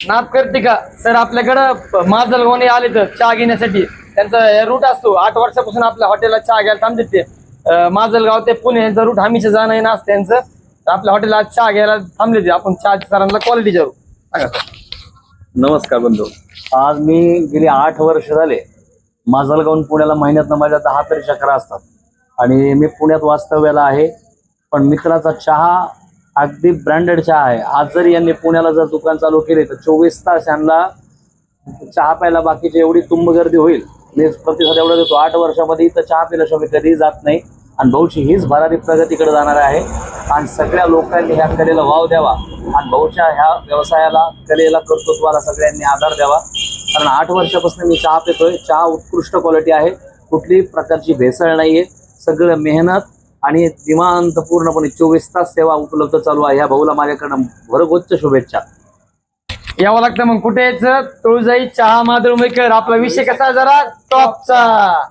नाद करते का सर आपल्याकडं माजलगावने आले तर चहा घेण्यासाठी. त्यांचा रूट असतो. आठ वर्षापासून आपल्या हॉटेलला चहा घ्यायला थांबते ते. माजलगाव ते पुणे यांचा रूट हमीचं जाणं येणं असतं त्यांचं तर आपल्या हॉटेलला चहा घ्यायला थांबले ते. आपण चहा सरांना क्वालिटी जाऊ नमस्कार बंधू. आज मी गेली आठ वर्ष झाले. माजलगावून पुण्याला महिन्यातनं माझ्या दहा तरी चक्रा असतात. आणि मी पुण्यात वास्तव्याला आहे. पण मित्राचा चहा अगदी ब्रँडेड चहा आहे. आज जरी यांनी पुण्याला जर दुकान चालू केले तर चोवीस तास यांना चहा प्यायला बाकीची एवढी तुंब गर्दी होईल. मी प्रतिसाद एवढा देतो आठ वर्षामध्ये इथं चहा पिल्याशिवाय मी कधीही जात नाही. आणि भाऊची हीच भरारी प्रगतीकडे जाणार आहे. आणि सगळ्या लोकांनी ह्या कलेला वाव द्यावा. आणि भाऊच्या ह्या व्यवसायाला कलेला कर्तृत्वाला सगळ्यांनी आधार द्यावा. कारण आठ वर्षापासून मी चहा पितोय. चहा उत्कृष्ट क्वालिटी आहे. कुठलीही प्रकारची भेसळ नाही आहे सगळं मेहनत आणि दिमांत पूर्णपणे चोवीस तास सेवा उपलब्ध चालू आहे. ह्या भाऊला माझ्याकडनं भरगोच्च शुभेच्छा. यावं लागतं मग कुठे यायचं? तुळजाई चहा माधुरमेकर आपला विषय कसा जरा? टॉपचा.